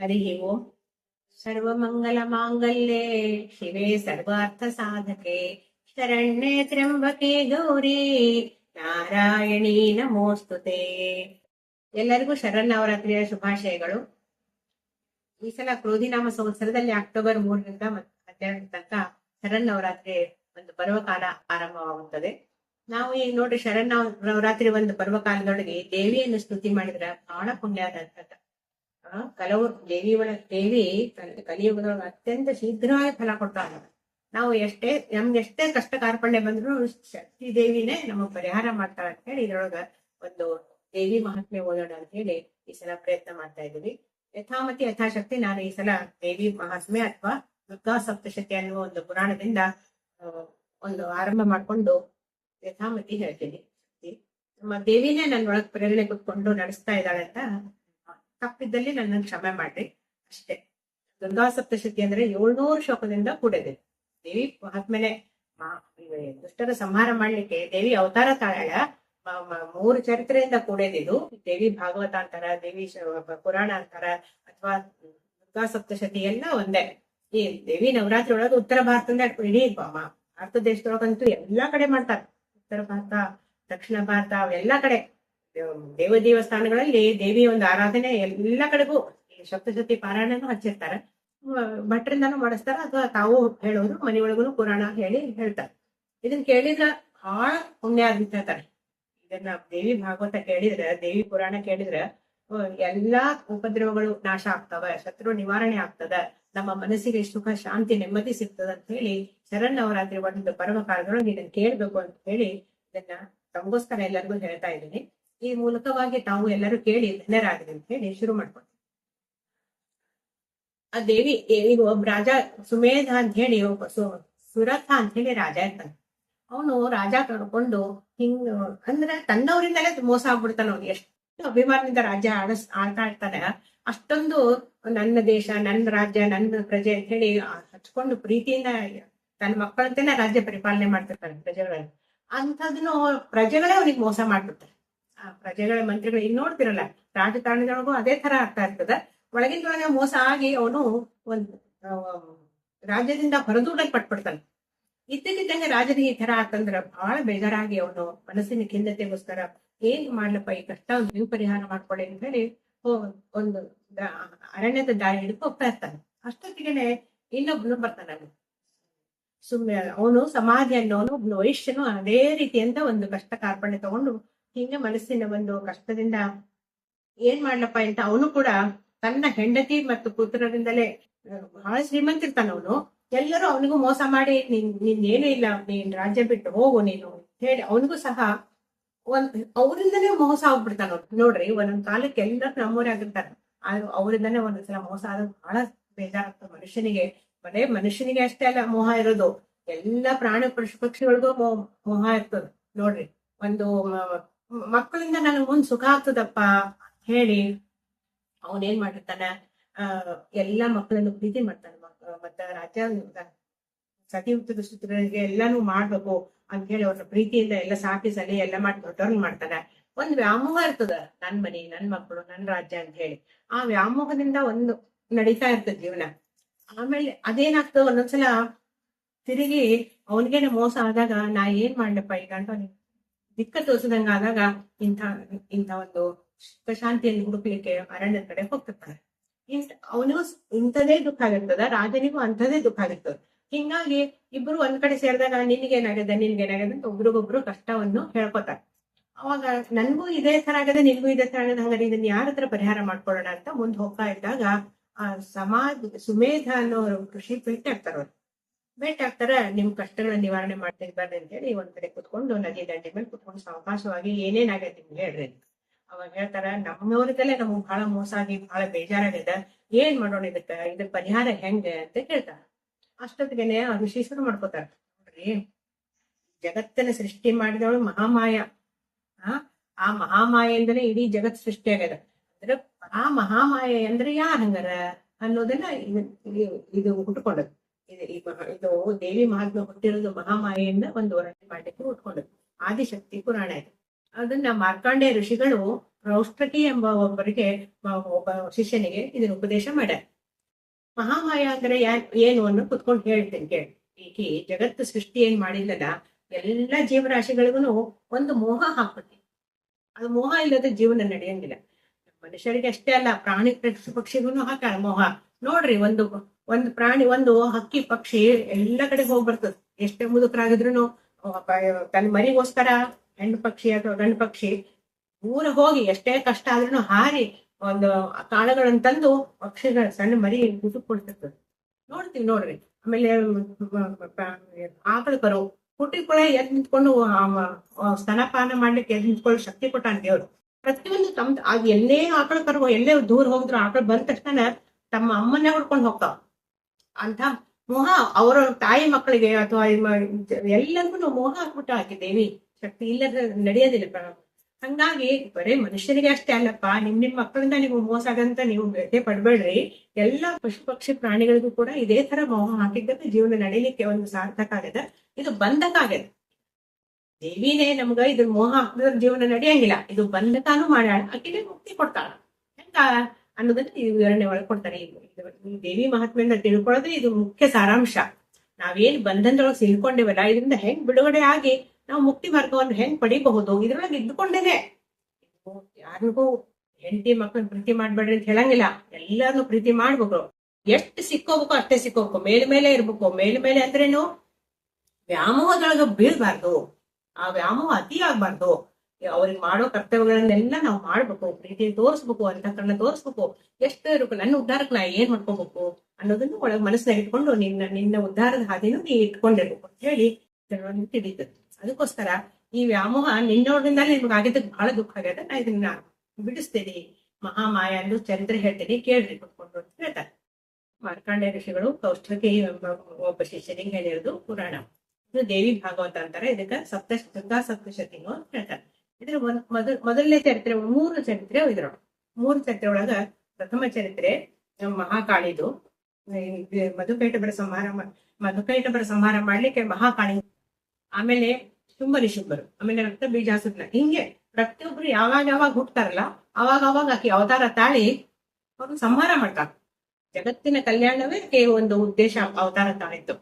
ಹರಿ ಓಂ ಮಾಂಗಲ್ಯೇ ಶಿವೇ ಸರ್ವಾರ್ಥ ಸಾಧಕೆ ಶರಣ್ಯೆ ತ್ರಂಬಕೆ ಗೌರಿ. ನಾರಾಯಣಿ ನಮೋಸ್ತುತೆ. ಎಲ್ಲರಿಗೂ ಶರನ್ನವರಾತ್ರಿಯ ಶುಭಾಶಯಗಳು. ಈ ಸಲ ಕ್ರೋಧಿನಾಮ ಸಂವತ್ಸರದಲ್ಲಿ ಅಕ್ಟೋಬರ್ ಮೂರರಿಂದ ಹನ್ನೆರಡರ ತನಕ ಶರನ್ನವರಾತ್ರಿ ಒಂದು ಪರ್ವಕಾಲ ಆರಂಭವಾಗುತ್ತದೆ. ನಾವು ಈಗ ನೋಡ್ರಿ ಶರಣ ನವರಾತ್ರಿ ಒಂದು ಪರ್ವಕಾಲದೊಳಗೆ ದೇವಿಯನ್ನು ಸ್ತುತಿ ಮಾಡಿದ್ರೆ ಬಹಳ ಪುಣ್ಯ ಆ ಕೆಲವು ದೇವಿ ಒಳಗೆ ದೇವಿ ಕಲಿ- ಕಲಿಯುಗದೊಳಗೆ ಅತ್ಯಂತ ಶೀಘ್ರವಾಗಿ ಫಲ ಕೊಡ್ತಾಳ ನಾವು ಎಷ್ಟೇ ನಮ್ಗೆ ಎಷ್ಟೇ ಕಷ್ಟ ಕಾರ್ಪಣ್ಯ ಬಂದ್ರು ಶಕ್ತಿ ದೇವಿನೇ ನಮಗ್ ಪರಿಹಾರ ಮಾಡ್ತಾಳ ಅಂತ ಹೇಳಿ ಇದ್ರೊಳಗ ಒಂದು ದೇವಿ ಮಹಾತ್ಮೆ ಓದೋಣ ಅಂತ ಹೇಳಿ ಈ ಸಲ ಪ್ರಯತ್ನ ಮಾಡ್ತಾ ಇದ್ದೀವಿ. ಯಥಾಮತಿ ಯಥಾಶಕ್ತಿ ನಾನು ಈ ಸಲ ದೇವಿ ಮಹಾತ್ಮೆ ಅಥವಾ ದುರ್ಗಾ ಸಪ್ತಶತಿ ಅನ್ನುವ ಒಂದು ಪುರಾಣದಿಂದ ಒಂದು ಆರಂಭ ಮಾಡ್ಕೊಂಡು ಯಥಾಮತಿ ಹೇಳ್ತೀನಿ. ನಮ್ಮ ದೇವಿನೇ ನನ್ನೊಳಗ್ ಪ್ರೇರಣೆ ಕುತ್ಕೊಂಡು ನಡೆಸ್ತಾ ಇದ್ದಾಳೆ ಅಂತ ತಪ್ಪಿದ್ದಲ್ಲಿ ನನ್ನ ಕ್ಷಮೆ ಮಾಡ್ರಿ ಅಷ್ಟೇ. ಗಂಗಾ ಸಪ್ತಶತಿ ಅಂದ್ರೆ ಏಳ್ನೂರು ಶೋಕದಿಂದ ಕೂಡಿದೆ. ದೇವಿ ಆದ್ಮೇಲೆ ದುಷ್ಟರ ಸಂಹಾರ ಮಾಡ್ಲಿಕ್ಕೆ ದೇವಿ ಅವತಾರ ತಾಳ ಮೂರು ಚರಿತ್ರೆಯಿಂದ ಕೂಡಿದಿದು ದೇವಿ ಭಾಗವತ ಅಂತಾರ ದೇವಿ ಪುರಾಣ ಅಂತಾರ ಅಥವಾ ದುರ್ಗಾ ಸಪ್ತಶತಿ ಎಲ್ಲ ಒಂದೇ. ಈ ದೇವಿ ನವರಾತ್ರಿ ಒಳಗೆ ಉತ್ತರ ಭಾರತದಿಂದ ಇಡೀ ಭಾರತ ದೇಶದೊಳಗಂತೂ ಎಲ್ಲಾ ಕಡೆ ಮಾಡ್ತಾರ. ಉತ್ತರ ಭಾರತ, ದಕ್ಷಿಣ ಭಾರತ, ಅವೆಲ್ಲಾ ಕಡೆ. ದೇವ- ದೇವ ದೇವಸ್ಥಾನಗಳಲ್ಲಿ ದೇವಿಯ ಒಂದು ಆರಾಧನೆ ಎಲ್ಲ ಕಡೆಗೂ ಸಪ್ತಶತಿ ಪಾರಾಯಣನು ಹಚ್ಚಿರ್ತಾರ. ಭಟ್ರಿಂದಾನು ಮಾಡಿಸ್ತಾರ, ಅಥವಾ ತಾವು ಹೇಳೋದು ಮನೆಯೊಳಗೂ ಪುರಾಣ ಹೇಳಿ ಹೇಳ್ತಾರೆ. ಇದನ್ನ ಕೇಳಿದ್ರ ಬಹಳ ಪುಣ್ಯ ಅಂತ ಹೇಳ್ತಾರೆ. ಇದನ್ನ ದೇವಿ ಭಾಗವತ ಕೇಳಿದ್ರ, ದೇವಿ ಪುರಾಣ ಕೇಳಿದ್ರ ಎಲ್ಲಾ ಉಪದ್ರವಗಳು ನಾಶ ಆಗ್ತಾವ, ಶತ್ರು ನಿವಾರಣೆ ಆಗ್ತದ, ನಮ್ಮ ಮನಸ್ಸಿಗೆ ಸುಖ, ಶಾಂತಿ, ನೆಮ್ಮದಿ ಸಿಗ್ತದ ಅಂತ ಹೇಳಿ ಶರಣ್ ಅವರಾತ್ರಿ ಒಂದು ಪರಮ ಕಾಲದೊಳಗೆ ಇದನ್ನ ಕೇಳ್ಬೇಕು ಅಂತ ಹೇಳಿ ಇದನ್ನ ತಮಗೋಸ್ಕರ ಎಲ್ಲರಿಗೂ ಹೇಳ್ತಾ ಇದ್ದೀನಿ. ಈ ಮೂಲಕವಾಗಿ ತಾವು ಎಲ್ಲರೂ ಕೇಳಿ ಧನ್ಯರಾಗಿದೆ ಅಂತ ಹೇಳಿ ಶುರು ಮಾಡ್ಕೊಂಡು ಆ ದೇವಿ ಈಗ ಒಬ್ಬ ರಾಜ ಸುಮೇಧ ಅಂತ ಹೇಳಿ ಒಬ್ಬ ಸು- ಸುರಥ ಅಂತ ಹೇಳಿ ರಾಜ ಇರ್ತಾನೆ. ಅವನು ರಾಜ ಕಳ್ಕೊಂಡು ಹಿಂಗ್, ಅಂದ್ರೆ ತನ್ನವರಿಂದಲೇ ಮೋಸ ಆಗ್ಬಿಡ್ತಾನ ಅವ್ನು. ಎಷ್ಟು ಅಭಿಮಾನದಿಂದ ರಾಜ್ಯ ಆಡಸ್, ಆಡ್ತಾ ಇರ್ತಾನೆ. ಅಷ್ಟೊಂದು ನನ್ನ ದೇಶ, ನನ್ನ ರಾಜ್ಯ, ನನ್ನ ಪ್ರಜೆ ಅಂತ ಹೇಳಿ ಹಚ್ಕೊಂಡು ಪ್ರೀತಿಯಿಂದ ತನ್ನ ಮಕ್ಕಳಂತೆನೆ ರಾಜ್ಯ ಪರಿಪಾಲನೆ ಮಾಡ್ತಿರ್ತಾನೆ ಪ್ರಜೆಗಳಲ್ಲಿ. ಅಂಥದ್ನು ಪ್ರಜೆಗಳೇ ಅವನಿಗೆ ಮೋಸ ಮಾಡ್ಬಿಡ್ತಾರೆ. ಪ್ರಜೆಗಳ ಮಂತ್ರಿಗಳು ಈಗ ನೋಡ್ತಿರಲ್ಲ ರಾಜಕಾರಣದೊಳಗೂ ಅದೇ ತರ ಆಗ್ತಾ ಇರ್ತದ. ಒಳಗಿಂದೊಳಗೆ ಮೋಸ ಆಗಿ ಅವನು ಒಂದ್ ರಾಜ್ಯದಿಂದ ಹೊರದೂಡಲ್ ಪಟ್ಬಿಡ್ತಾನೆ ಇದ್ದಕ್ಕಿದ್ದಂಗೆ ರಾಜನಿಗೆ ಈ ತರ ಆತಂದ್ರ ಬಹಳ ಬೇಜಾರಾಗಿ ಅವನು ಮನಸ್ಸಿನ ಖಿನ್ನತೆಗೋಸ್ಕರ ಏನ್ ಮಾಡ್ಲಪ್ಪ ಈ ಕಷ್ಟ ಒಂದು ಪರಿಹಾರ ಮಾಡ್ಕೊಳ್ಳಿ ಅಂತ ಹೇಳಿ ಒಂದು ಅರಣ್ಯದ ದಾರಿ ಹಿಡಿದು ಹೋಗ್ತಾ ಇರ್ತಾನೆ. ಅಷ್ಟೊತ್ತಿಗೆನೆ ಇನ್ನೊಬ್ನು ಬರ್ತಾನೆ ಸುಮ್ಮನೆ ಅವನು ಸಮಾಧಿ ಅನ್ನೋನು ವೈಶ್ಯನು ಅದೇ ರೀತಿಯಂತ ಒಂದು ಕಷ್ಟ ಕಾರ್ಪಣ್ಯ ತಗೊಂಡು ಹಿಂಗೆ ಮನಸ್ಸಿನ ಒಂದು ಕಷ್ಟದಿಂದ ಏನ್ ಮಾಡ್ಲಪ್ಪ ಅಂತ ಅವನು ಕೂಡ ತನ್ನ ಹೆಂಡತಿ ಮತ್ತು ಪುತ್ರರಿಂದಲೇ ಬಹಳ ಶ್ರೀಮಂತಿರ್ತಾನ ಅವನು. ಎಲ್ಲರೂ ಅವನಿಗೂ ಮೋಸ ಮಾಡಿ, ನಿನ್ ನಿನ್ನೇನು ಇಲ್ಲ, ನೀನ್ ರಾಜ್ಯ ಬಿಟ್ಟು ಹೋಗು ನೀನು ಹೇಳಿ ಅವನಿಗೂ ಸಹ ಒಂದ್ ಅವರಿಂದನೇ ಮೋಸ ಆಗ್ಬಿಡ್ತಾನ. ನೋಡ್ರಿ, ಒಂದೊಂದ್ ಕಾಲಕ್ಕೆ ಎಲ್ಲರೂ ನಮ್ಮೂರೇ ಆಗಿರ್ತಾರ. ಆದ್ರೂ ಅವರಿಂದನೇ ಒಂದೊಂದ್ಸಲ ಮೋಸ ಆದ ಬಹಳ ಬೇಜಾರಾಗ್ತದೆ ಮನುಷ್ಯನಿಗೆ. ಬರೇ ಮನುಷ್ಯನಿಗೆ ಅಷ್ಟೇ ಅಲ್ಲ, ಮೋಹ ಇರೋದು. ಎಲ್ಲಾ ಪ್ರಾಣಿ ಪಶು ಪಕ್ಷಿಗಳಿಗೂ ಮೋಹ ಇರ್ತದ. ನೋಡ್ರಿ, ಒಂದು ಮಕ್ಕಳಿಂದ ನನಗೆ ಮುಂದ್ ಸುಖ ಆಗ್ತದಪ್ಪ ಹೇಳಿ. ಅವನೇನ್ ಮಾಡಿರ್ತಾನ? ಆ, ಎಲ್ಲಾ ಮಕ್ಕಳನ್ನು ಪ್ರೀತಿ ಮಾಡ್ತಾನೆ ಮತ್ತೆ ಮತ್ತ ಸತಿ ಸುತ್ತರಿಗೆ ಎಲ್ಲಾನು ಮಾಡ್ಬೇಕು ಅಂತ ಹೇಳಿ ಅವ್ರನ್ನ ಪ್ರೀತಿಯಿಂದ ಎಲ್ಲ ಸಾಕಿ ಸಲಿ ಎಲ್ಲ ಮಾಡಿ ದೊಡ್ಡವ್ರನ್ನ ಮಾಡ್ತಾನೆ. ಒಂದ್ ವ್ಯಾಮೋಹ ಇರ್ತದ ನನ್ ಮನಿ, ನನ್ ಮಕ್ಕಳು ನನ್ ರಾಜ್ಯ ಅಂತ ಹೇಳಿ. ಆ ವ್ಯಾಮೋಹದಿಂದ ಒಂದು ನಡೀತಾ ಇರ್ತದ ಜೀವನ. ಆಮೇಲೆ ಅದೇನಾಗ್ತದ ಒಂದೊಂದ್ಸಲ ತಿರುಗಿ ಅವನಿಗೇನೆ ಮೋಸ ಆದಾಗ ನಾ ಏನ್ ಮಾಡ್ಲಪ್ಪ ಈಗ ಅಂತ ಅವ್ನಿಗೆ ದಿಕ್ಕ ತೋರಿಸಿದಂಗಾದಾಗ ಇಂಥ ಇಂಥ ಒಂದು ಪ್ರಶಾಂತಿಯನ್ನು ಹುಡುಕ್ಲಿಕ್ಕೆ ಅರಣ್ಯದ ಕಡೆ ಹೋಗ್ತಿರ್ತಾರೆ. ಇಂತ ಅವನು ಇಂಥದೇ ದುಃಖ ಆಗಿರ್ತದ, ರಾಜನಿಗೂ ಅಂಥದೇ ದುಃಖ ಆಗಿರ್ತದ. ಹಿಂಗಾಗಿ ಇಬ್ರು ಒಂದ್ ಕಡೆ ಸೇರಿದಾಗ ನಿನ್ಗೇನಾಗದೆ ನಿನ್ಗೇನಾಗದೆ ಅಂತ ಒಬ್ರಿಗೊಬ್ರು ಕಷ್ಟವನ್ನು ಹೇಳ್ಕೊತಾರೆ. ಅವಾಗ ನನ್ಗೂ ಇದೇ ತರ ಆಗದೆ, ನಿನ್ಗೂ ಇದೇ ತರ ಆಗದೆ, ಹಾಗಾದ್ರೆ ಇದನ್ನ ಯಾರ ಹತ್ರ ಪರಿಹಾರ ಮಾಡ್ಕೊಳ್ಳೋಣ ಅಂತ ಮುಂದೆ ಹೋಗ್ತಾ ಇದ್ದಾಗ ಆ ಸಮಾಜ, ಸುಮೇಧ ಅನ್ನೋ ಕೃಷಿ ಪೀಠ ಆಗ್ತಾರ ಭೇಟಿ ಆಗ್ತಾರ ನಿಮ್ ಕಷ್ಟಗಳ ನಿವಾರಣೆ ಮಾಡ್ತಾ ಅಂತ ಹೇಳಿ ಒಂದ್ ಕಡೆ ಕುತ್ಕೊಂಡು ನದಿ ದಂಡೆ ಮೇಲೆ ಕುತ್ಕೊಂಡು ಸಾವಕಾಶವಾಗಿ ಏನೇನಾಗೈತಿ ನಿಮ್ಗೆ ಹೇಳ್ರಿ. ಅವಾಗ ಹೇಳ್ತಾರ ನಮ್ಮವ್ರದಲ್ಲೇ ನಮಗ್ ಬಹಳ ಮೋಸ ಆಗಿ ಬಹಳ ಬೇಜಾರಾಗಿದೆ ಏನ್ ಮಾಡೋಣ ಇದಕ್ಕ? ಇದಕ್ ಪರಿಹಾರ ಹೆಂಗೆ ಅಂತ ಕೇಳ್ತಾರ. ಅಷ್ಟೊತ್ತಿಗೆನೆ ಅವ್ರು ಶುರು ಮಾಡ್ಕೋತಾರ. ನೋಡ್ರಿ, ಜಗತ್ತನ್ನ ಸೃಷ್ಟಿ ಮಾಡಿದವಳು ಮಹಾಮಾಯ. ಆ ಆ ಮಹಾಮಾಯೆಯಿಂದಲೇ ಇಡೀ ಜಗತ್ ಸೃಷ್ಟಿ ಆಗ್ಯದ. ಅಂದ್ರೆ ಆ ಮಹಾಮಾಯ ಅಂದ್ರೆ ಯಾರ ಹಂಗಾರ ಅನ್ನೋದನ್ನ ಇದು- ಇದು- ಇದು ಇದು ದೇವಿ ಮಹಾತ್ಮ ಹುಟ್ಟಿರೋದು ಮಹಾಮಾಯೆಯಿಂದ ಒಂದು ವರ್ಣನೆ ಮಾಡ್ಲಿಕ್ಕೆ ಉಟ್ಕೊಂಡು ಆದಿಶಕ್ತಿ ಪುರಾಣ ಇದೆ. ಅದನ್ನ ಮಾರ್ಕಾಂಡೆ ಋಷಿಗಳು ರೌಷ್ಟ್ರಕಿ ಎಂಬ ಒಬ್ಬರಿಗೆ ಒಬ್ಬ ಶಿಷ್ಯನಿಗೆ ಇದನ್ನ ಉಪದೇಶ ಮಾಡ್ಯಾರ. ಮಹಾಮಾಯ ಅಂದ್ರೆ ಏನು ಅನ್ನೋ ಕುತ್ಕೊಂಡು ಹೇಳ್ತೀನಿ ಕೇಳಿ. ಈಕಿ ಜಗತ್ತು ಸೃಷ್ಟಿ ಏನ್ ಮಾಡಿಲ್ಲದ? ಎಲ್ಲ ಜೀವರಾಶಿಗಳಿಗೂ ಒಂದು ಮೋಹ ಹಾಕುತ್ತೆ ಅದು ಮೋಹ ಇಲ್ಲದ ಜೀವನ ನಡೆಯಂಗಿಲ್ಲ. ಮನುಷ್ಯರಿಗೆ ಅಷ್ಟೇ ಅಲ್ಲ, ಪ್ರಾಣಿ ಪಕ್ಷಿ ಪಕ್ಷಿಗೂ ಹಾಕ ಮೋಹ. ನೋಡ್ರಿ ಒಂದು ಒಂದು ಪ್ರಾಣಿ, ಒಂದು ಹಕ್ಕಿ, ಪಕ್ಷಿ ಎಲ್ಲ ಕಡೆ ಹೋಗಿ ಬರ್ತದ ಎಷ್ಟೇ ಮುದುಕರಾಗಿದ್ರು ತನ್ನ ಮರಿಗೋಸ್ಕರ ಹೆಣ್ಣು ಪಕ್ಷಿ ಅಥವಾ ಗಂಡು ಪಕ್ಷಿ ಊರ ಹೋಗಿ ಎಷ್ಟೇ ಕಷ್ಟ ಆದ್ರೂ ಹಾರಿ ಒಂದು ಕಾಳುಗಳನ್ನು ತಂದು ಪಕ್ಷಿಗಳ ಸಣ್ಣ ಮರಿ ಊಟಕ್ಕೆ ನೋಡ್ತೀವಿ ನೋಡ್ರಿ. ಆಮೇಲೆ ಆಕಳ ಕರು ಹುಟ್ಟಿ ಕೂಡ ಎದ್ ನಿಂತ್ಕೊಂಡು ಸ್ತನಪಾನ ಮಾಡ್ಲಿಕ್ಕೆ ಎದ್ ನಿಂತ್ಕೊಳ್ಳೋ ಶಕ್ತಿ ಕೊಟ್ಟಾನ ದೇವ್ರು. ಪ್ರತಿಯೊಂದು ತಮ್ ಅದ್ ಎಲ್ಲೇ ಆಕಳ ಕರು ಎಲ್ಲೇ ದೂರ ಹೋಗಿದ್ರು ಆಕಳ ಬಂದ ತಕ್ಷಣ ತಮ್ಮ ಅಮ್ಮನ್ನೇ ಹುಡ್ಕೊಂಡು ಹೋಗ್ತಾವ. ಅಂತ ಮೋಹ ಅವರ ತಾಯಿ ಮಕ್ಕಳಿಗೆ ಅಥವಾ ಎಲ್ಲರಿಗೂ ಮೋಹ ಹಾಕ್ಬಿಟ್ಟು ಹಾಕಿದ್ದೇವಿ. ದೇವಿ ಶಕ್ತಿ ಇಲ್ಲದ ನಡೆಯೋದಿಲ್ಲ ಹಾಗಾಗಿ ಹಂಗಾಗಿ ಬರೇ ಮನುಷ್ಯರಿಗೆ ಅಷ್ಟೇ ಅಲ್ಲಪ್ಪ, ನಿಮ್ ನಿಮ್ ಮಕ್ಕಳಿಂದ ನೀವು ಮೋಸ ಆಗಂತ ನೀವು ಭೇಟಿ ಪಡ್ಬೇಡ್ರಿ. ಎಲ್ಲಾ ಪಶು ಪಕ್ಷಿ ಪ್ರಾಣಿಗಳಿಗೂ ಕೂಡ ಇದೇ ತರ ಮೋಹ ಹಾಕಿದ್ದಕ್ಕೆ ಜೀವನ ನಡೀಲಿಕ್ಕೆ ಒಂದು ಸಾರ್ಥಕ ಆಗದ. ಇದು ಬಂಧಕ ಆಗದ. ದೇವಿನೇ ನಮ್ಗ ಇದ್ರ ಮೋಹ ಹಾಕಿದ್ರ ಜೀವನ ನಡೆಯಂಗಿಲ್ಲ. ಇದು ಬಂಧಕಾನು ಮಾಡ್ಯಾಳ ಆಕಿನೇ ಮುಕ್ತಿ ಕೊಡ್ತಾಳ. ಹೆಂಗ ಅನ್ನೋದನ್ನ ಈ ವಿವರಣೆ ಒಳಗೆ ಇದು- ಇದು- ದೇವಿ ಮಹಾತ್ಮೆಯನ್ನ ತಿಳ್ಕೊಳ್ಳೋದು ಇದು ಮುಖ್ಯ ಸಾರಾಂಶ. ನಾವೇನ್ ಬಂಧನದೊಳಗೆ ಸೇರ್ಕೊಂಡೇವಲ್ಲ, ಇದರಿಂದ ಹೆಂಗ್ ಬಿಡುಗಡೆ ಆಗಿ ನಾವು ಮುಕ್ತಿ ಮಾರ್ಗವನ್ನು ಹೆಂಗ್ ಪಡಿಬಹುದು ಇದ್ರೊಳಗೆ ಇದ್ದುಕೊಂಡೇನೆ. ಯಾರಿಗೂ ಹೆಂಡತಿ ಮಕ್ಕಳನ್ನ ಪ್ರೀತಿ ಮಾಡ್ಬೇಡ್ರಿ ಅಂತ ಹೇಳಂಗಿಲ್ಲ. ಎಲ್ಲಾರು ಪ್ರೀತಿ ಮಾಡ್ಬೇಕು. ಎಷ್ಟು ಸಿಕ್ಕೋಬೇಕು ಅಷ್ಟೇ ಸಿಕ್ಕೋಬೇಕು. ಮೇಲ್ ಮೇಲೆ ಇರ್ಬೇಕು. ಮೇಲ್ ಮೇಲೆ ಅಂದ್ರೇನು ವ್ಯಾಮೋಹದೊಳಗೆ ಬೀಳ್ಬಾರ್ದು. ಆ ವ್ಯಾಮೋಹ ಅತಿ ಆಗ್ಬಾರ್ದು. ಅವ್ರಿಗೆ ಮಾಡೋ ಕರ್ತವ್ಯಗಳನ್ನೆಲ್ಲ ನಾವು ಮಾಡ್ಬೇಕು ಪ್ರೀತಿ ತೋರಿಸ್ಬೇಕು, ಅಂತಕರಣ ತೋರಿಸ್ಬೇಕು. ಎಷ್ಟು ಇರ್ಬೇಕು, ನನ್ನ ಉದ್ಧಾರಕ್ಕೆ ನಾ ಏನ್ ಮಾಡ್ಕೋಬೇಕು ಅನ್ನೋದನ್ನು ಒಳಗೆ ಮನಸ್ಸಿನಾಗ ಇಟ್ಕೊಂಡು ನಿನ್ನ ನಿನ್ನ ಉದ್ಧಾರದ ಹಾದಿನೂ ನೀ ಇಟ್ಕೊಂಡಿರ್ಬೇಕು. ಅಂತ ಹೇಳಿ ಇದರೊಳಗೆ ತಿಳಿತದೆ ಅದಕ್ಕೋಸ್ಕರ ಈ ವ್ಯಾಮೋಹ ನಿನ್ನೋದ್ರಿಂದ ನಿಮ್ಗೆ ಆಗಿದ್ದಕ್ಕೆ ಬಹಳ ದುಃಖ ಆಗ್ಯದ ನಾ ಇದನ್ನ ಬಿಡಿಸ್ತೇನೆ. ಮಹಾಮಾಯ ಎಂದು ಚರಿತ್ರೆ ಹೇಳ್ತೇನೆ, ಕೇಳ್ರಿ ಕೊಟ್ಕೊಂಡು ಅಂತ ಹೇಳ್ತಾರೆ. ಮಾರ್ಕಾಂಡ ಋಷಿಗಳು ಕೌಷ್ಠಕಿ ಎಂಬ ಒಬ್ಬ ಶಿಷ್ಯನಿಗೆ ಹೇಳಿರೋದು ಪುರಾಣ. ಇದು ದೇವಿ ಭಾಗವತ ಅಂತಾರೆ, ಇದಕ್ಕೆ ಸಪ್ತ ಸಪ್ತಶತಿನು ಅಂತ ಹೇಳ್ತಾರೆ. ಇದ್ರ ಮೊದಲ ಮೊದಲನೇ ಚರಿತ್ರೆ, ಮೂರು ಚರಿತ್ರೆ ಇದ್ರ ಮೂರು ಚರಿತ್ರೆ ಒಳಗ ಪ್ರಥಮ ಚರಿತ್ರೆ ಮಹಾಕಾಳಿದು. ಮಧುಕೈಟಬರ ಸಂಹಾರ ಮಧುಕೈಟಬರ ಸಂಹಾರ ಮಾಡ್ಲಿಕ್ಕೆ ಮಹಾಕಾಳಿ. ಆಮೇಲೆ ತುಂಬಾ ಶುಂಭರು ಆಮೇಲೆ ರಕ್ತ ಬೀಜಾಸುರನ. ಹಿಂಗೆ ಪ್ರತಿಯೊಬ್ರು ಯಾವಾಗ ಯಾವಾಗ ಹುಟ್ತಾರಲ್ಲ, ಅವಾಗ ಅವಾಗ ಆಕೆ ಅವತಾರ ತಾಳಿ ಅವ್ರು ಸಂಹಾರ ಮಾಡ್ತಾರ. ಜಗತ್ತಿನ ಕಲ್ಯಾಣವೇ ಒಂದು ಉದ್ದೇಶ ಅವತಾರ ತಾಳಿತ್ತು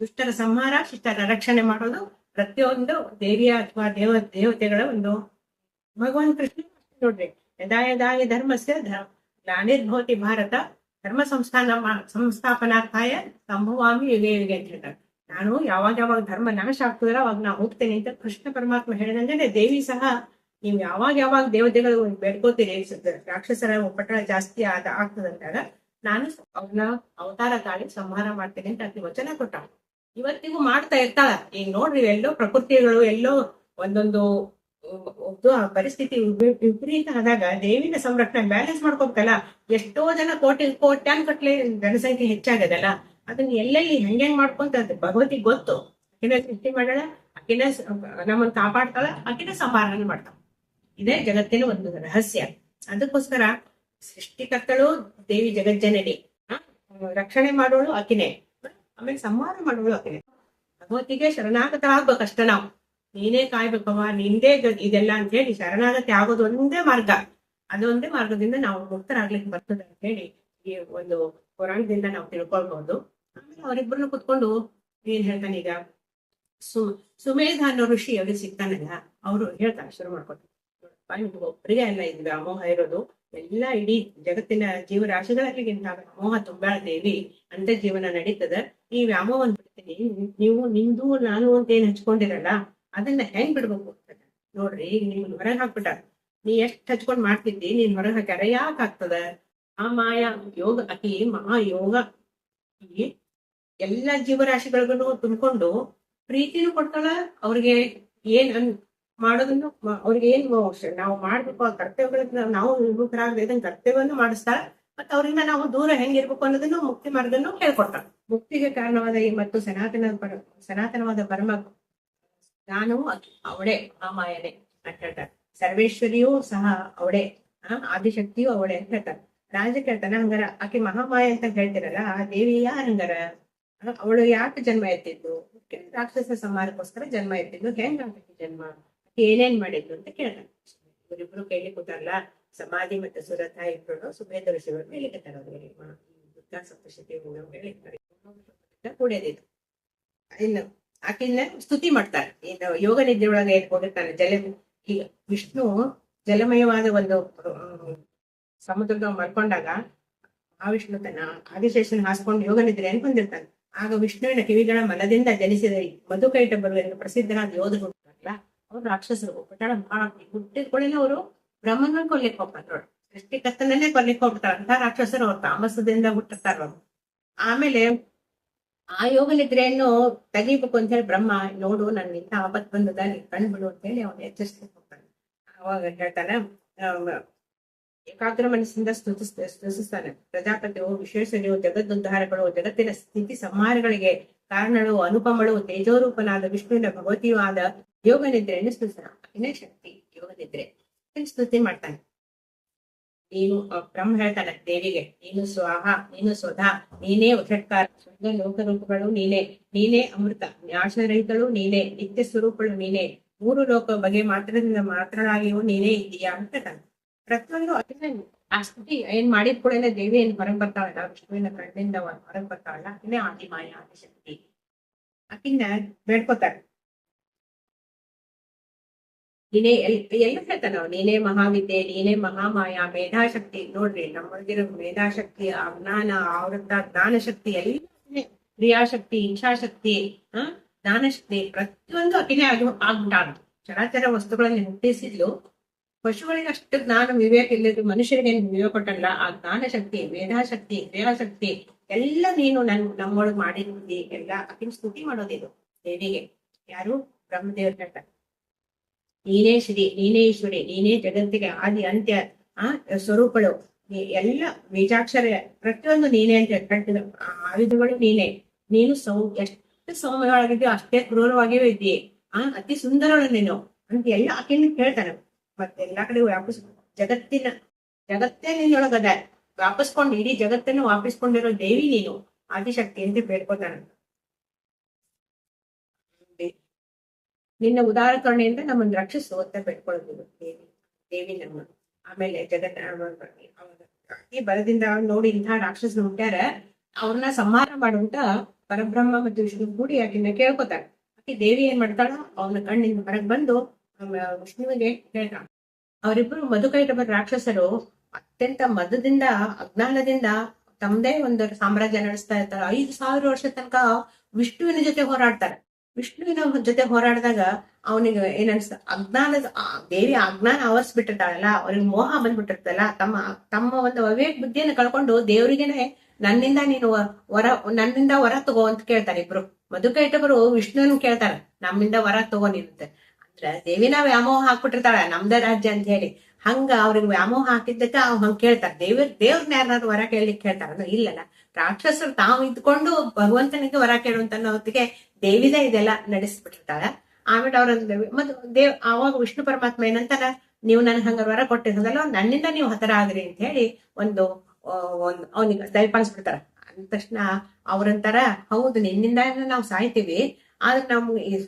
ದುಷ್ಟರ ಸಂಹಾರ, ಶಿಷ್ಟರ ರಕ್ಷಣೆ ಮಾಡೋದು ಪ್ರತಿಯೊಂದು ದೇವಿಯ ಅಥವಾ ದೇವ, ದೇವತೆಗಳ ಒಂದು ಭಗವಾನ್ ಕೃಷ್ಣ ನೋಡ್ರಿ. ಯದಾ ಯದಾಯ ಧರ್ಮಸ್ಯ ಗ್ಲಾನಿರ್ಭವತಿ ಭಾರತ, ಧರ್ಮ ಸಂಸ್ಥಾನ ಸಂಸ್ಥಾಪನಾರ್ಥಾಯ ಸಂಭವಾಮಿ ಯುಗೆ ಯುಗೆ ಅಂತ ಹೇಳ್ತಾರೆ. ನಾನು ಯಾವಾಗ ಯಾವಾಗ ಧರ್ಮ ನಾಶ ಆಗ್ತದಲ್ಲ ಅವಾಗ ನಾ ಹೋಗ್ತೇನೆ ಅಂತ ಕೃಷ್ಣ ಪರಮಾತ್ಮ ಹೇಳಿದಂಗೆ ದೇವಿ ಸಹ ನೀವು ಯಾವಾಗ ಯಾವಾಗ ದೇವತೆಗಳು ಬೇಡ್ಕೋತೀರಿ ರಾಕ್ಷಸರ ಒಪ್ಪಟ ಜಾಸ್ತಿ ಆದ ಆಗ್ತದಂದಾಗ ನಾನು ಅವ್ರನ್ನ ಅವತಾರ ತಾಳಿ ಸಂಹಾರ ಮಾಡ್ತೇನೆ ಅಂತ ಅತಿ ವಚನ ಕೊಟ್ಟ ಇವತ್ತಿಗೂ ಮಾಡ್ತಾ ಇರ್ತಾಳ. ಈಗ ನೋಡ್ರಿ ಎಲ್ಲೋ ಪ್ರಕೃತಿಗಳು, ಎಲ್ಲೋ ಒಂದೊಂದು ಪರಿಸ್ಥಿತಿ ವಿಪರೀತ ಆದಾಗ ದೇವಿನ ಸಂರಕ್ಷಣೆ ಬ್ಯಾಲೆನ್ಸ್ ಮಾಡ್ಕೋಬೇಕಲ್ಲ. ಎಷ್ಟೋ ಜನ ಕೋಟಿ, ಕೋಟ್ಯಾನ್ ಕಟ್ಲೆ ಜನಸಂಖ್ಯೆ ಹೆಚ್ಚಾಗದಲ್ಲ. ಅದನ್ನ ಎಲ್ಲೆಲ್ಲಿ ಹೆಂಗ್ ಮಾಡ್ಕೊಂತ ಭಗವತಿ ಗೊತ್ತು. ಅಕ್ಕಿನ ಸೃಷ್ಟಿ ಆಕಿನ ಸ- ನಮ್ಮನ್ನ ಕಾಪಾಡ್ತಾಳ ಆಕಿನ ಸಂಪಾದನೆ ಮಾಡ್ತಾಳ. ಇದೇ ಜಗತ್ತಿನ ಒಂದು ರಹಸ್ಯ. ಅದಕ್ಕೋಸ್ಕರ ಸೃಷ್ಟಿಕರ್ತಳು ದೇವಿ ಜಗಜ್ಜನನಿ. ರಕ್ಷಣೆ ಮಾಡೋಳು ಆಕಿನೇ ಆಮೇಲೆ ಸಂಹಾರ ಮಾಡೋಳು ಆಕಿನೇ ಭಗವತಿಗೆ ಶರಣಾಗತ ಆಗ್ಬೇಕಷ್ಟ ನಾವು. ನೀನೇ ಕಾಯ್ಬೇಕವ್ವ ನಿಂದೇ ಇದೆಲ್ಲ ಅಂತ ಹೇಳಿ ಶರಣಾಗತಿ ಆಗೋದು ಒಂದೇ ಮಾರ್ಗ. ಅದೊಂದೇ ಮಾರ್ಗದಿಂದ ನಾವು ಮುಕ್ತರಾಗ್ಲಿಕ್ಕೆ ಬರ್ತದೆ ಅಂತ ಹೇಳಿ ಈ ಒಂದು ಪುರಾಣದಿಂದ ನಾವು ತಿಳ್ಕೊಳ್ಬಹುದು ಆಮೇಲೆ ಅವರಿಬ್ಬರನ್ನು ಕುತ್ಕೊಂಡು ಏನ್ ಹೇಳ್ತಾನೆ ಈಗ? ಸು, ಸುಮೇಧ ಅನ್ನೋ ಋಷಿ ಅವ್ರಿಗೆ ಸಿಗ್ತಾನಲ್ಲ, ಅವರು ಹೇಳ್ತಾರೆ ಶುರು ಮಾಡ್ಕೊತಾರೆ ಒಬ್ಬರಿಗೆ ಎಲ್ಲ ಇದ್ವಿ ವ್ಯಾಮೋಹ ಇರೋದು. ಎಲ್ಲ ಇಡೀ ಜಗತ್ತಿನ ಜೀವರಾಶಿಗಳಲ್ಲಿ ಇಂತಹ ವ್ಯಾಮೋಹ ತುಂಬಾಳ ದೇವಿ ಅಂತ ಜೀವನ ನಡೀತದ. ಈ ವ್ಯಾಮೋಹನ್ ಬಿಡ್ತೀನಿ. ನೀವು, ನಿಂದು, ನಾನು ಅಂತ ಏನ್ ಹಚ್ಕೊಂಡಿರಲ್ಲ, ಅದನ್ನ ಹೆಂಗ್ ಬಿಡ್ಬೇಕು? ಅಂತ ನೋಡ್ರಿ ನಿಮ್ಗೆ ಹೊರಗೆ ಹಾಕ್ಬಿಟ್ಟ ನೀ ಎಷ್ಟ್ ಹಚ್ಕೊಂಡ್ ಮಾಡ್ತಿದ್ದಿ, ನೀನ್ ಹೊರಗೆ ಹಾಕ್ಯಾರ ಯಾಕೆ ಆಗ್ತದ. ಆ ಮಾಯಾ ಯೋಗ, ಅತಿ ಮಹಾ ಯೋಗ ಈ ಎಲ್ಲ ಜೀವರಾಶಿಗಳಿಗೂ ತುಂಬಿಕೊಂಡು ಪ್ರೀತಿನೂ ಕೊಡ್ತಾಳ ಅವ್ರಿಗೆ ಏನ್ ಅನ್ ಮಾಡೋದನ್ನು ಅವ್ರಿಗೆ ಏನ್ ನಾವು ಮಾಡ್ಬೇಕು ಆ ಕರ್ತವ್ಯಗಳನ್ನ ನಾವು ವಿಮುಖರಾಗದೆ ಇದನ್ನ ಕರ್ತವ್ಯವನ್ನು ಮಾಡಿಸ್ತಾಳ, ಮತ್ತೆ ಅವರಿಂದ ನಾವು ದೂರ ಹೆಂಗಿರ್ಬೇಕು ಅನ್ನೋದನ್ನು ಮುಕ್ತಿ ಮಾರ್ಗನ್ನು ಹೇಳ್ಕೊಡ್ತಾರ ಮುಕ್ತಿಗೆ ಕಾರಣವಾದ ಈ ಮತ್ತು ಸನಾತನ ಸನಾತನವಾದ ಪರಮ ಜ್ಞಾನವು ಅವಳೇ ಮಾಯನೆ ಅಂತ ಹೇಳ್ತಾರೆ. ಸರ್ವೇಶ್ವರಿಯೂ ಸಹ ಅವಳೆ, ಆ, ಆದಿಶಕ್ತಿಯೂ ಅವಳೆ ಅಂತ ಹೇಳ್ತಾರೆ. ರಾಜ ಕೇಳ್ತಾನೆ ಹಂಗಾರ ಆಕೆ ಮಹಾಮಾಯ ಅಂತ ಹೇಳ್ತಿರಲ್ಲ, ಆ ದೇವಿ ಯಾರ ಹಂಗಾರ? ಅವಳು ಯಾಕೆ ಜನ್ಮ ಎತ್ತಿದ್ದು? ರಾಕ್ಷಸ ಸಂಹಾರಕ್ಕೋಸ್ಕರ ಜನ್ಮ ಎತ್ತಿದ್ದು? ಹೆಂಗ್ ಜನ್ಮ ಏನೇನ್ ಮಾಡಿದ್ರು ಅಂತ ಕೇಳ್ತಾನೆ ಇವರಿಬ್ರು ಕೇಳಿ ಕೂತಾರಲ್ಲ, ಸಮಾಧಿ ಮತ್ತೆ ಸುರಥ ಇಬ್ಬರು ಸುಮೇಧ ಋಷಿಗಳು ಹೇಳಿಕತ್ತಾರ ಅವ್ರಿಗೆ ಕೂಡೇದಿತ್ತು ಇನ್ನು ಆಕಿನ ಸ್ತುತಿ ಮಾಡ್ತಾರೆ. ಇನ್ನು ಯೋಗ ನಿದ್ರೆ ಒಳಗೆ ಹೋಗಿರ್ತಾನೆ ಜಲ ವಿಷ್ಣು ಜಲಮಯವಾದ ಒಂದು ಸಮುದ್ರದ ಮಲ್ಕೊಂಡಾಗ ಆ ವಿಷ್ಣು ತನ್ನ ಆದಿಶೇಷನ್ ಹಾಸ್ಕೊಂಡು ಯೋಗ ನಿದ್ರೆ ಬಂದಿರ್ತಾನೆ. ಆಗ ವಿಷ್ಣುವಿನ ಕಿವಿಗಳ ಮನದಿಂದ ಜನಿಸಿದ ಮಧುಕೈಟ ಬರುವ ಪ್ರಸಿದ್ಧನಾದ ಯೋಧರು ಅವ್ರು ರಾಕ್ಷಸರು ಪಟಾಳ ಹುಟ್ಟಿದ ಕೂಡಲೇ ಅವರು ಬ್ರಹ್ಮನ ಕೊಲ್ಲಿಕ್ ಹೋಗ್ತಾರೆ ನೋಡಿ ಸೃಷ್ಟಿಕರ್ತನನ್ನೇ ಕೊಲ್ಲಿಕ್ ಅಂತ ರಾಕ್ಷಸರು ಅವ್ರು ತಾಮಸದಿಂದ ಹುಟ್ಟಿರ್ತಾರ ಆಮೇಲೆ ಆ ಯೋಗ ನಿದ್ರೆಯನ್ನು ತೆಗಿಬೇಕು ಅಂತ ಹೇಳಿ ಬ್ರಹ್ಮ, ನೋಡು ನನ್ನ ಇಂಥ ಆಪತ್ ಬಂದದ, ನೀನ್ ಕಂಡ್ಬಿಡು ಅಂತ ಹೇಳಿ ಅವನು ಎಚ್ಚರಿಸ್ಲಿಕ್ಕೆ ಹೋಗ್ತಾನೆ. ಅವಾಗ ಹೇಳ್ತಾನೆ ಏಕಾಗ್ರ ಮನಸ್ಸಿಂದ ಸ್ತುತಿಸ್ ಸ್ತುತಿಸ್ತಾನೆ. ಪ್ರಜಾಪತಿಯು ವಿಶ್ವೇಶ್ವರಿಯು ಜಗದ್ದುದ್ಧಾರಗಳು ಜಗತ್ತಿನ ಸ್ಥಿತಿ ಸಂಹಾರಗಳಿಗೆ ಕಾರಣಗಳು ಅನುಪಮಳು, ತೇಜೋರೂಪನಾದ ವಿಷ್ಣುವಿನ ಭಗವತಿಯೂ ಆದ ಯೋಗ ನಿದ್ರೆಯನ್ನು ಸ್ತುತಿಸ್ತಾನೆ ಇನ್ನೇ ಶಕ್ತಿ ಯೋಗ ನಿದ್ರೆ ಸ್ತುತಿ ಮಾಡ್ತಾನೆ. ನೀನು ಬ್ರಹ್ಮ ಹೇಳ್ತಾನೆ, ದೇವಿಗೆ, ನೀನು ಸ್ವಾಹ, ನೀನು ಸ್ವಧಾ ನೀನೇ ವಷಟ್ಕಾರ ಸ್ವರ್ಗ ಲೋಕರೂಪಗಳು ನೀನೇ ನೀನೇ ಅಮೃತ ನ್ಯಾಶರಹಿತಳು ನೀನೇ, ನಿತ್ಯ ಸ್ವರೂಪಗಳು ನೀನೇ, ಮೂರು ಲೋಕ ಬಗೆ ಮಾತ್ರದಿಂದ ಮಾತ್ರಳಾಗಿಯೂ ನೀನೇ ಇದೆಯಾ ಅಂತ ಪ್ರತಿಯೊಂದು ಅದನ್ನ ಆ ಸ್ತುತಿ ಏನ್ ಮಾಡಿದ ಕೂಡ ದೇವಿ ಏನ್ ಹೊರಗ್ ಬರ್ತಾವಲ್ಲ ವಿಷ್ಣುವಿನ ಕಣ್ಣಿಂದ ಹೊರಗ್ ಬರ್ತಾಳಲ್ಲ? ಅದನ್ನೇ ಆದಿಮಾಯ, ಆದಿಶಕ್ತಿ. ಆಕಿನ್ನ ಬೇಡ್ಕೋತಾರೆ ನೀನೇ ಎಲ್, ಎಲ್ಲ ಹೇಳ್ತಾನ, ನೀನೇ ಮಹಾವಿದ್ಯೆ, ನೀನೇ ಮಹಾಮಾಯ, ಮೇಧಾಶಕ್ತಿ, ನೋಡ್ರಿ ನಮ್ಮೊಳಗಿರೋ ಮೇಧಾಶಕ್ತಿ, ಆ ಜ್ಞಾನ ಜ್ಞಾನ ಶಕ್ತಿ ಎಲ್ಲ ಕ್ರಿಯಾಶಕ್ತಿ, ಇಚ್ಛಾಶಕ್ತಿ, ಹ, ಜ್ಞಾನಶಕ್ತಿ ಪ್ರತಿಯೊಂದು ಅಕಿನೇ ಆಗಿ ಆಗ್ಬಿಟ್ಟಾಳ ಚರಾಚರ ವಸ್ತುಗಳಲ್ಲಿ ಹುಟ್ಟಿಸಿದ್ಲು. ಪಶುಗಳಿಗೆ ಅಷ್ಟು ಜ್ಞಾನ, ವಿವೇಕ ಇಲ್ಲದ್ರು ಮನುಷ್ಯರಿಗೆ ವಿವೇಕ ಕೊಟ್ಟಲ್ಲ. ಆ ಜ್ಞಾನ ಶಕ್ತಿ ಮೇಧಾಶಕ್ತಿ, ಕ್ರಿಯಾಶಕ್ತಿ, ಎಲ್ಲ ನೀನು ನನ್, ನಮ್ಮೊಳಗ್ ಮಾಡಿದ್ದಿ. ಎಲ್ಲ ಅಕಿನ ಸ್ತುತಿ ಮಾಡೋದಿದು ದೇವಿಗೆ. ಯಾರು? ಬ್ರಹ್ಮದೇವ್ರ ಹೇಳ್ತಾರೆ ನೀನೇ ಶ್ರೀ, ನೀನೇ ಈಶ್ವರಿ, ನೀನೇ ಜಗತ್ತಿಗೆ ಆದಿ ಅಂತ್ಯ, ಆ ಸ್ವರೂಪಗಳು ಎಲ್ಲ ಬೀಜಾಕ್ಷರ ಪ್ರತಿಯೊಂದು ನೀನೇ ಅಂತ ಹೇಳ್ಕೊಂಡು ಆಯುಧಗಳು ನೀನೇ. ನೀನು ಸೌ, ಎಷ್ಟು ಸೌಮ್ಯವಾಗಿದ್ಯೋ ಅಷ್ಟೇ ಕ್ರೂರವಾಗಿಯೂ ಇದ್ದೀ ಆ ಅತಿ ಸುಂದರಳು ನೀನು ಅಂತ ಎಲ್ಲ ಆಕೆಯನ್ನು ಕೇಳ್ತಾನೆ ಮತ್ತೆ ಎಲ್ಲಾ ಕಡೆ ವ್ಯಾಪಿಸ್ ಜಗತ್ತಿನ, ಜಗತ್ತೇ ನಿನ್ನೊಳಗದ. ವಾಪಸ್ಕೊಂಡು, ಇಡೀ ಜಗತ್ತನ್ನು ವಾಪಿಸ್ಕೊಂಡಿರೋ ದೇವಿ ನೀನು. ಆದಿಶಕ್ತಿ ಅಂತ ಬೇಡ್ಕೋತಾನೆ ನಿನ್ನ ಉದಾರ ಕರುಣೆಯಿಂದ ನಮ್ಮನ್ನು ರಕ್ಷಿಸು ಅಂತ ಬೇಡ್ಕೊಳ್ಳೋದು ದೇವಿ. ದೇವಿ ನಮ್ಮ ಆಮೇಲೆ ಜಗತ್ ಈ ಬಲದಿಂದ ನೋಡಿ ಇಂಥ ರಾಕ್ಷಸ ಹುಟ್ಟ್ಯಾರ, ಅವ್ರನ್ನ ಸಂಹಾರ ಮಾಡುವಂತ ಪರಬ್ರಹ್ಮ ಮತ್ತು ವಿಷ್ಣು ಕೂಡಿ ಆಕಿನ ಕೇಳ್ಕೊತಾರ. ಆಕೆ ದೇವಿ ಏನ್ ಮಾಡ್ತಾಳ ಅವನ ಕಣ್ಣಿಂದ ಹೊರಗ್ ಬಂದು ವಿಷ್ಣುವಿಗೆ ಹೇಳ್ತಾಳ. ಅವರಿಬ್ಬರು ಮಧುಕೈಟಭರ ರಾಕ್ಷಸರು ಅತ್ಯಂತ ಮದದಿಂದ ಅಜ್ಞಾನದಿಂದ ತಮ್ದೇ ಒಂದು ಸಾಮ್ರಾಜ್ಯ ನಡೆಸ್ತಾ ಇರ್ತಾರೆ. ಐದು ಸಾವಿರ ವರ್ಷ ತನಕ ವಿಷ್ಣುವಿನ ಜೊತೆ ಹೋರಾಡ್ತಾರೆ. ವಿಷ್ಣುವಿನ ಜೊತೆ ಹೋರಾಡಿದಾಗ ಅವನಿಗೆ ಏನನ್ಸ ಅಜ್ಞಾನದ ದೇವಿ ಅಜ್ಞಾನ ಆವರಿಸ್ಬಿಟ್ಟಿರ್ತಾಳಲ್ಲ, ಅವ್ರಿಗೆ ಮೋಹ ಬಂದ್ಬಿಟ್ಟಿರ್ತಲ್ಲ ತಮ್ಮ ತಮ್ಮ ಒಂದು ಅವೇಕ್ ಬುದ್ಧಿಯನ್ನು ಕಳ್ಕೊಂಡು ದೇವರಿಗೇನೆ, ನನ್ನಿಂದ ನೀನು ವರ, ನನ್ನಿಂದ ವರ ತಗೋ ಅಂತ ಕೇಳ್ತಾರೆ ಇಬ್ರು. ಮಧುಕೈಟವರು ವಿಷ್ಣುವನ್ ಕೇಳ್ತಾರ, ನಮ್ಮಿಂದ ವರ ತಗೋ ನೀನಂತೆ ಅಂದ್ರ ದೇವಿನ ವ್ಯಾಮೋಹ ಹಾಕ್ಬಿಟ್ಟಿರ್ತಾಳ, ನಮ್ದ ರಾಜ್ಯ ಅಂತ ಹೇಳಿ. ಹಂಗ ಅವ್ರಿಗೆ ವ್ಯಾಮೋಹ ಹಾಕಿದ್ದಕ್ಕ ಅವ್ ಹಂಗ ಕೇಳ್ತಾರ. ದೇವ್ರ, ದೇವ್ರನ್ನ ಯಾರನ್ನಾದ್ರು ವರ ಕೇಳ್ಲಿಕ್ಕೆ ಕೇಳ್ತಾರ ಇಲ್ಲಲ್ಲ. ರಾಕ್ಷಸರು ತಾವು ಇದ್ಕೊಂಡು ಭಗವಂತನಿಗೆ ವರ ಕೇಳುವಂತ ಹೊತ್ತಿಗೆ ದೇವಿದ ಇದೆಲ್ಲ ನಡೆಸ್ಬಿಟ್ಟಿರ್ತಾಳ. ಆಮೇಲೆ ಅವ್ರ ಮತ್ತು ದೇವ್, ಆವಾಗ ವಿಷ್ಣು ಪರಮಾತ್ಮ ಏನಂತಾರ, ನೀವು ನನ್ ಹಂಗ ವರ ಕೊಟ್ಟಿರೋದಲ್ಲ, ನನ್ನಿಂದ ನೀವು ಹತರ ಆಗ್ರಿ ಅಂತ ಹೇಳಿ ಒಂದು ಒಂದು ಅವನಿಗೆ ದಯಪಾಲಿಸ್ಬಿಡ್ತಾರ ಅಂದ ತಕ್ಷಣ ಅವ್ರಂತಾರ, ಹೌದು, ನಿನ್ನಿಂದ ನಾವು ಸಾಯ್ತೀವಿ, ಆದ್ರೆ ನಮ್ಗೆ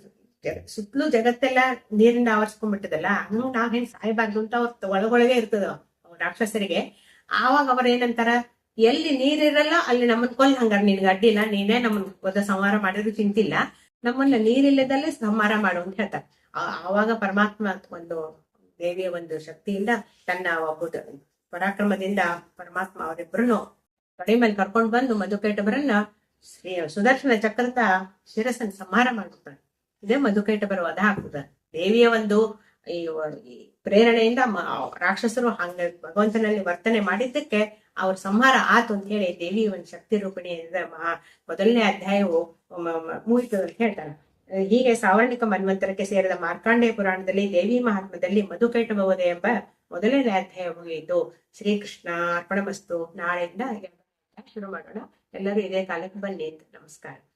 ಸುತ್ತಲೂ ಜಗತ್ತೆಲ್ಲ ನೀರಿಂದ ಆವರಿಸ್ಕೊಂಡ್ಬಿಟ್ಟದಲ್ಲ, ಹಂಗ ನಾವ್ ಹೆಂಗ್ ಸಾಯ್ಬಾರ್ದು ಅಂತ ಅವ್ರ ಒಳಗೊಳಗೆ ಇರ್ತದ ರಾಕ್ಷಸರಿಗೆ. ಆವಾಗ ಅವ್ರ ಏನಂತಾರ ಎಲ್ಲಿ ನೀರಿರಲ್ಲ, ಅಲ್ಲಿ ನಮ್ಮನ್ ಕೊಲ್ ಹಂಗಾರ ನಿನ್ಗೆ ಅಡ್ಡಿಲ್ಲ, ನೀನೇ ನಮ್ಮನ್ ಒದ ಸಂಹಾರ ಮಾಡಿದ್ರು ಚಿಂತಿಲ್ಲ ನಮ್ಮನ್ನ ನೀರಿಲ್ಲದಲ್ಲೇ ಸಂಹಾರ ಮಾಡು ಅಂತ ಹೇಳ್ತಾರೆ. ಆವಾಗ ಪರಮಾತ್ಮ ಒಂದು ದೇವಿಯ ಒಂದು ಶಕ್ತಿಯಿಂದ ತನ್ನ ಒಬ್ಬ ಪರಾಕ್ರಮದಿಂದ ಪರಮಾತ್ಮ ಅವರಿಬ್ಬರನ್ನು ತೊಡೆ ಮೇಲೆ ಕರ್ಕೊಂಡು ಬಂದು ಮಧುಕೇಟಬರನ್ನ ಶ್ರೀ ಸುದರ್ಶನ ಚಕ್ರದ ಶಿರಸನ್ ಸಂಹಾರ ಮಾಡ್ತಾರೆ ಇದೇ ಮಧುಕೇಟಬರು ವಧ ಆಗ್ತದ ದೇವಿಯ ಒಂದು ಈ ಪ್ರೇರಣೆಯಿಂದ ರಾಕ್ಷಸರು ಹಂಗೆ ಭಗವಂತನಲ್ಲಿ ವರ್ತನೆ ಮಾಡಿದ್ದಕ್ಕೆ ಅವ್ರ ಸಂಹಾರ ಆತು ಅಂತ ಹೇಳಿ ದೇವಿ ಒಂದು ಶಕ್ತಿ ರೂಪಿಣಿ ಮಹಾ ಮೊದಲನೇ ಅಧ್ಯಾಯವು ಮುಗಿತು ಅಂತ ಹೇಳ್ತಾನೆ. ಹೀಗೆ ಸಾವರ್ಣಿಕ ಮನ್ವಂತರಕ್ಕೆ ಸೇರಿದ ಮಾರ್ಕಾಂಡೇಯ ಪುರಾಣದಲ್ಲಿ ದೇವಿ ಮಹಾತ್ಮದಲ್ಲಿ ಮಧುಕೈಟಭವದೆ ಎಂಬ ಮೊದಲನೇ ಅಧ್ಯಾಯ ಮುಗಿಯಿತು. ಶ್ರೀಕೃಷ್ಣ ಅರ್ಪಣ ಮಸ್ತು ನಾಳೆಯಿಂದ ಶುರು ಮಾಡೋಣ. ಎಲ್ಲರೂ ಇದೇ ಕಾಲಕ್ಕೆ ಬನ್ನಿ ನಮಸ್ಕಾರ.